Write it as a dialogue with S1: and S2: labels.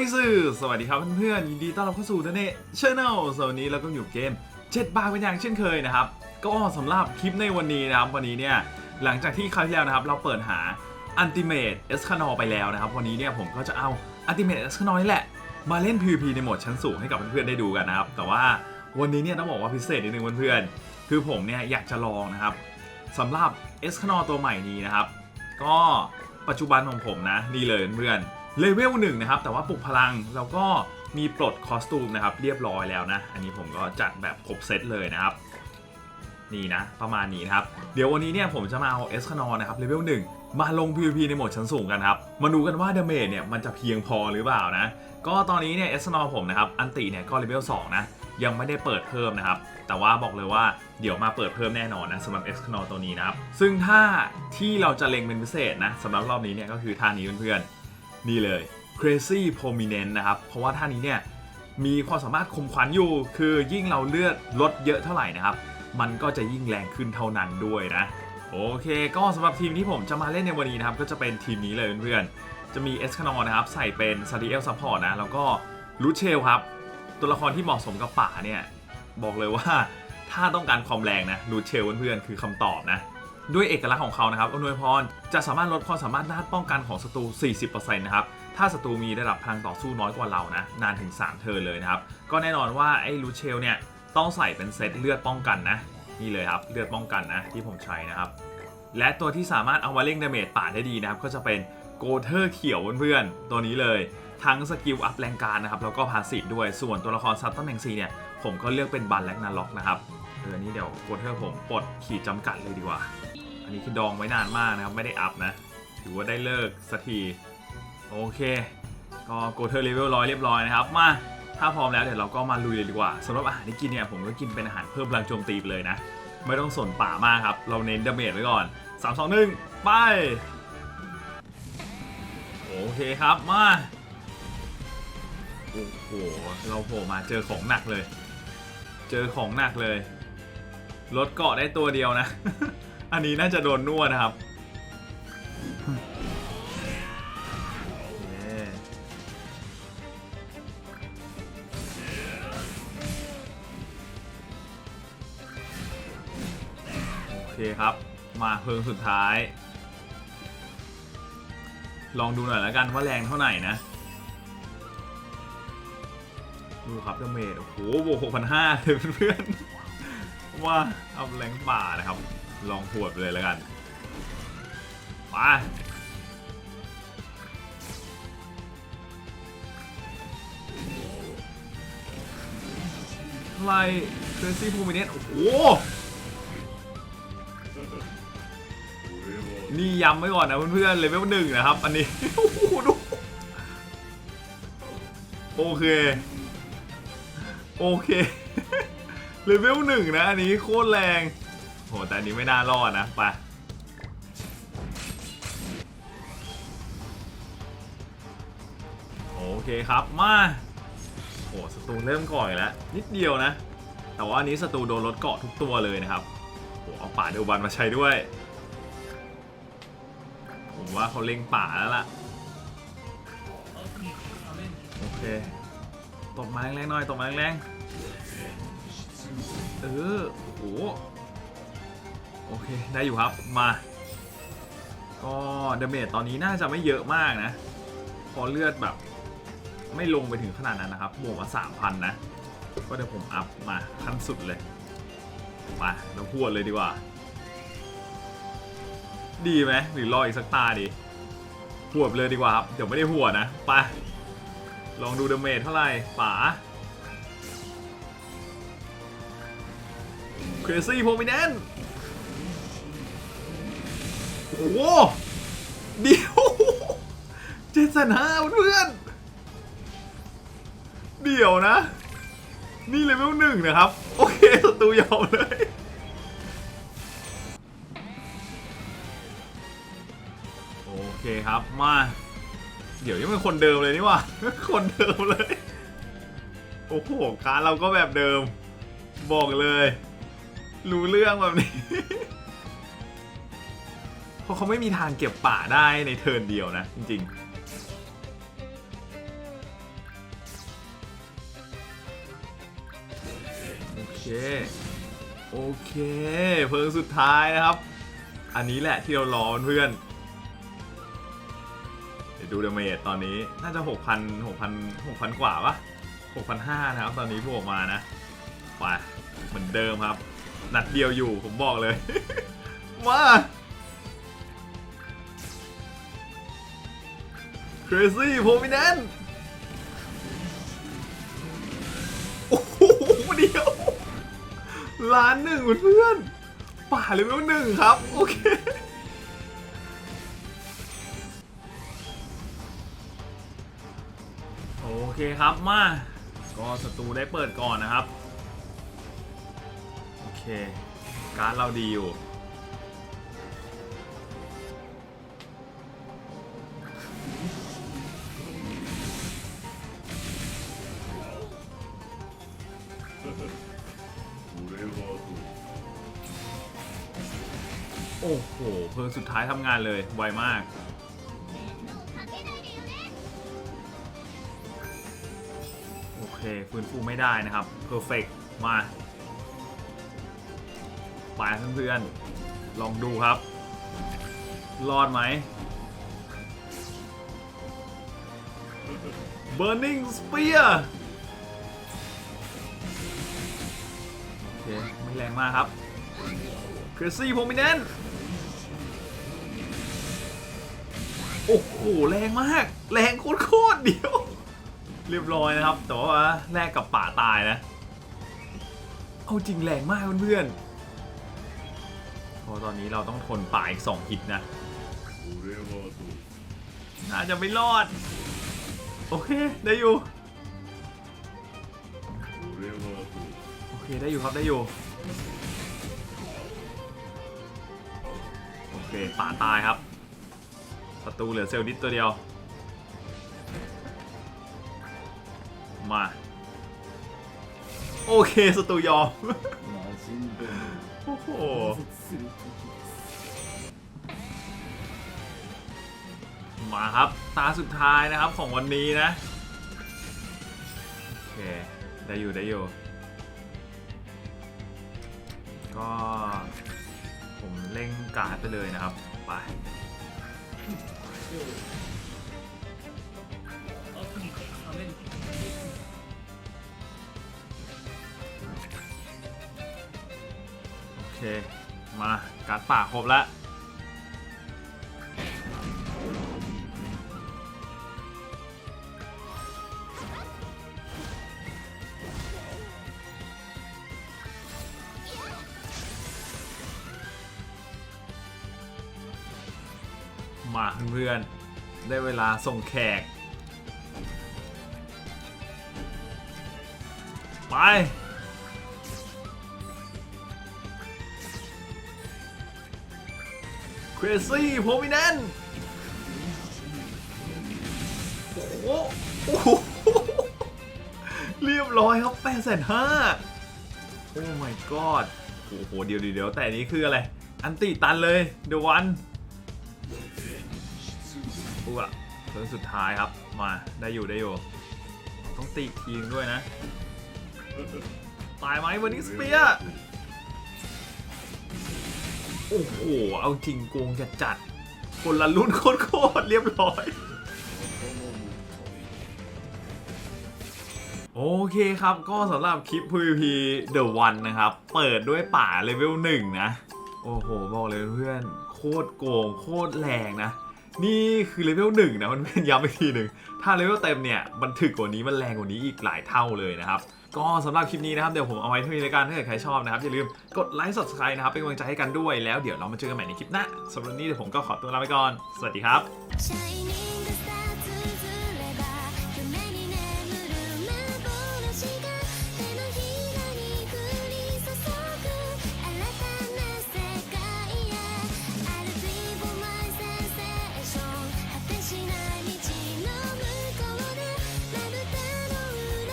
S1: ยสื่อสวัสดีครับเพื่อนๆยินดีต้อนรับเข้าสู่ทเน่ชแนลสวันนี้เราก็อยู่เกม7บาร์เป็นอย่างเช่นเคยนะครับ ก็สำหรับคลิปในวันนี้นะครับวันนี้เนี่ยหลังจากที่คราวที่แล้วนะครับ เราเปิดหาอันติเม e เอสคานอไปแล้วนะครับ วันนี้เนี่ยผมก็จะเอาอันติเม e เอสคานอนี่แหละ มาเล่น PVP ในโหมดชั้นสูงให้กับเพื่อนๆได้ดูกันนะครับ แต่ว่าวันนี้เนี่ยต้องบอกว่าพิเศษนิดนึงเพื่อนๆคือผมเนี่ยอยากจะลองนะครับสำหรับเอสคานอตัวใหม่นี้นะครับ ก็ปัจจุบันของผมนะนี่เลยเพื่อน เลเวลหนึ่งนะครับ แต่ว่าปลุกพลังแล้วก็มีปลดคอสตูมนะครับ เรียบร้อยแล้วนะ อันนี้ผมก็จัดแบบครบเซตเลยนะครับ นี่นะ ประมาณนี้นะครับ เดี๋ยววันนี้เนี่ยผมจะมาเอาเอสคานอนะครับเลเวลหนึ่งมาลง PVP ในโหมดชั้นสูงกันครับ มาดูกันว่าดาเมจเนี่ยมันจะเพียงพอหรือเปล่านะ ก็ตอนนี้เนี่ยเอสคานอผมนะครับ อันติเนี่ยก็เลเวล2นะ ยังไม่ได้เปิดเพิ่มนะครับ แต่ว่าบอกเลยว่าเดี๋ยวมาเปิดเพิ่มแน่นอนนะสำหรับ X c a n o ตัวนี้นะครับ ซึ่งถ้าที่เราจะเล็งเป็นพิเศษนะสำหรับรอบนี้เนี่ยก็คือท่านี้เพื่อนๆ นี่เลย Crazy Prominent นะครับ เพราะว่าท่านี้เนี่ยมีความสามารถคมขวัญอยู่ คือยิ่งเราเลือดลดเยอะเท่าไหร่นะครับ มันก็จะยิ่งแรงขึ้นเท่านั้นด้วยนะ โอเค ก็สำหรับทีมที่ผมจะมาเล่นในวันนี้นะครับ ก็จะเป็นทีมนี้เลยเพื่อนๆ จะมีเอสคานอนะครับ ใส่เป็นซาดิเอลซัพพอร์ตนะ แล้วก็ลูเชลครับ ตัวละครที่เหมาะสมกับป่าเนี่ย บอกเลยว่าถ้าต้องการความแรงนะลูเชลเพื่อนๆคือคำตอบนะ ด้วยเอกลักษณ์ของเขานะครับอำนวยพรจะสามารถลดความสามารถด้านป้องกันของศัตรู 40%นะครับ ถ้าศัตรูมีระดับพลังต่อสู้น้อยกว่าเรานะ นานถึง 3 เทิร์นเลยนะครับ ก็แน่นอนว่าไอ้ลูเชลเนี่ยต้องใส่เป็นเซตเลือดป้องกันนะ นี่เลยครับ เลือดป้องกันนะที่ผมใช้นะครับ และตัวที่สามารถเอามาเร่งดาเมจป่าได้ดีนะครับ ก็จะเป็นโกเทอร์เขียวเพื่อนๆตัวนี้เลยทั้งสกิลอัพแรงการนะครับแล้วก็พาสซีด้วยส่วนตัวละครซัตตันแมงซีเนี่ย ผมก็เลือกเป็นบันแลกนาล็อกนะครับเออนี้เดี๋ยวโกเทอร์ผมปลดขีดจำกัดเลยดีกว่า อันนี้คือดองไว้นานมากนะครับ ไม่ได้อัพนะ ถือว่าได้เลิกสักที โอเค ก็โกเทอร์เลเวลร้อยเรียบร้อยนะครับ มาถ้าพร้อมแล้วเดี๋ยวเราก็มาลุยเลยดีกว่าสำหรับอาหารที่กินเนี่ยผมก็กินเป็นอาหารเพิ่มพลังโจมตีไปเลยนะ ไม่ต้องสนป่ามากครับ เราเน้นดาเมจไว้ก่อน 3 2 1 ไป โอเคครับมา โอ้โห เราโผล่มาเจอของหนักเลย เจอของหนักเลยรถเกาะได้ตัวเดียวนะ อันนี้น่าจะโดนนวดนะครับโอเคคครับ มาเพลิงสุดท้าย ลองดูหน่อยแล้วกันว่าแรงเท่าไหร่นะ ดูครับดาเมจโอ้โหบวกหกพันห้าเลยเพื่อนๆว่าเอาแรงป่านะครับ ลองหวดไปเลยแล้วกันไปไล่เครซี่พูมิเนตโอ้โห นี่ย้ำไว้ก่อนนะเพื่อนๆเลเวลหนึ่งนะครับ อันนี้ โอ้โหดูโอเค โอเคเลเวลหนึ่งนะ อันนี้โคตรแรง โหแต่อันนี้ไม่น่ารอดนะไปโอเคครับมาโหศัตรูเริ่มก่อยแล้ว นิดเดียวนะ แต่ว่าอันนี้ศัตรูโดนรถเกาะทุกตัวเลยนะครับโหเอาป่าเดวบันมาใช้ด้วยผมว่าเขาเล็งป่าแล้วล่ะโอเคตบม้แรงๆหน่อยตบม้แรงๆเออโอ้ โอเค ได้อยู่ครับ มา ก็ดาเมจตอนนี้น่าจะไม่เยอะมากนะ พอเลือดแบบ ไม่ลงไปถึงขนาดนั้นนะครับบวกมา3,000นะ ก็เดี๋ยวผมอัพมาขั้นสุดเลย มาเราพูดเลยดีกว่า ดีไหมหรือรออีกสักตาดีหวบเลยดีกว่าครับ เดี๋ยวไม่ได้หัวนะ ไป ลองดูดาเมจเท่าไหร่ป๋า Crazy Prominent โโอ้โหเดียวเจ็ดแสนห้าเพื่อนเดี๋ยวนะ นี่เลเวลหนึ่งนะครับ โอเคศัตรูยอมเลยโอเคครับมา เดี๋ยวยังเป็นคนเดิมเลยนี่ว่าคนเดิมเลย โอ้โหการเราก็แบบเดิม บอกเลย รู้เรื่องแบบนี้ะเขาไม่มีทางเก็บป่าได้ในเทิร์นเดียวนะ จริงๆ โอเค โอเค เพิงสุดท้ายนะครับ อันนี้แหละที่เรารอเพื่อนเดี๋ยวดูเดเมจตอนนี้น่าจะ 6,000 6,000 6,000 กว่าปะ6,500 นะครับ ตอนนี้พวกมานะไปเหมือนเดิมครับ นัดเดียวอยู่ผมบอกเลย มา Crazy Prominent โอ้โหเดียวล้านหนึ่งเพื่อนป่าเลเวลหนึ่งครับ โอเค โอเคครับมา ก็ศัตรูได้เปิดก่อนนะครับ โอเค การเราดีอยู่ อ้โหเพิ่งสุดท้ายทำงานเลยไวมาก โอเคฟื้นฟูไม่ได้นะครับเพอร์เฟกมาไปเพื่อนๆลองดูครับ รอดไหม Burning Spear โอเค ไม่แรงมากครับ Crazy Prominent โอ้โหแรงมาก แรงโคตรเดียว เรียบร้อยนะครับ แต่ว่าแลกกับป่าตายนะ เอาจริงแรงมากเพื่อนๆเพราะตอนนี้เราต้องทนป่าอีกสองฮิตนะ น่าจะไม่รอด โอเค ได้อยู่ โอเค ได้อยู่ครับได้อยู่ โอเคป่าตายครับ ศัตรูเหลือเซลล์นิดตัวเดียว มา โอเคศัตรูยอม โอ้โห มาครับ ตาสุดท้ายนะครับของวันนี้นะ โอเค ได้อยู่ได้อยู่ ก็ ผมเล่งการ์ดไปเลยนะครับ ไป โอเค มาการ์ดป่าครบแล้ว มาเพื่อนๆ ได้เวลาส่งแขก ไป Crazy Prominent โอ้โหเรียบร้อยครับแปดแสนห้าโอ้ my god โอ้โห เดี๋ยวเดี๋ยวแต่นนี้คืออะไร อันติตันเลย เดี๋ยววัน ปุ๊บอะเทิร์นสุดท้ายครับ มาได้อยู่ได้อยู่ ต้องตีทีงด้วยนะ ตายไหมวันนี้สเปียร์โอ้โห เอาจริงโกงจัดจัดคนละรุ่นโคตรเรียบร้อย โอเคครับ ก็สำหรับคลิป PVP The One นะครับ เปิดด้วยป่าเลเวล1นะ โอ้โห บอกเลยเพื่อน โคตรโกง โคตรแรงนะ นี่คือเลเวลหนึ่งนะมันเป็นย้ำอีกทีหนึ่งถ้าเลเวลเต็มเนี่ยมันถึกกว่านี้มันแรงกว่านี้อีกหลายเท่าเลยนะครับ ก็สำหรับคลิปนี้นะครับเดี๋ยวผมเอาไว้เท่านี้ในการถ้าเกิดใครชอบนะครับอย่าลืมกดไลค์ subscribe นะครับเป็นกำลังใจให้กันด้วยแล้วเดี๋ยวเรามาเจอกันใหม่ในคลิปหน้าสำหรับวันนี้เดี๋ยวผมก็ขอตัวลาไปก่อน สวัสดีครับ
S2: Shiny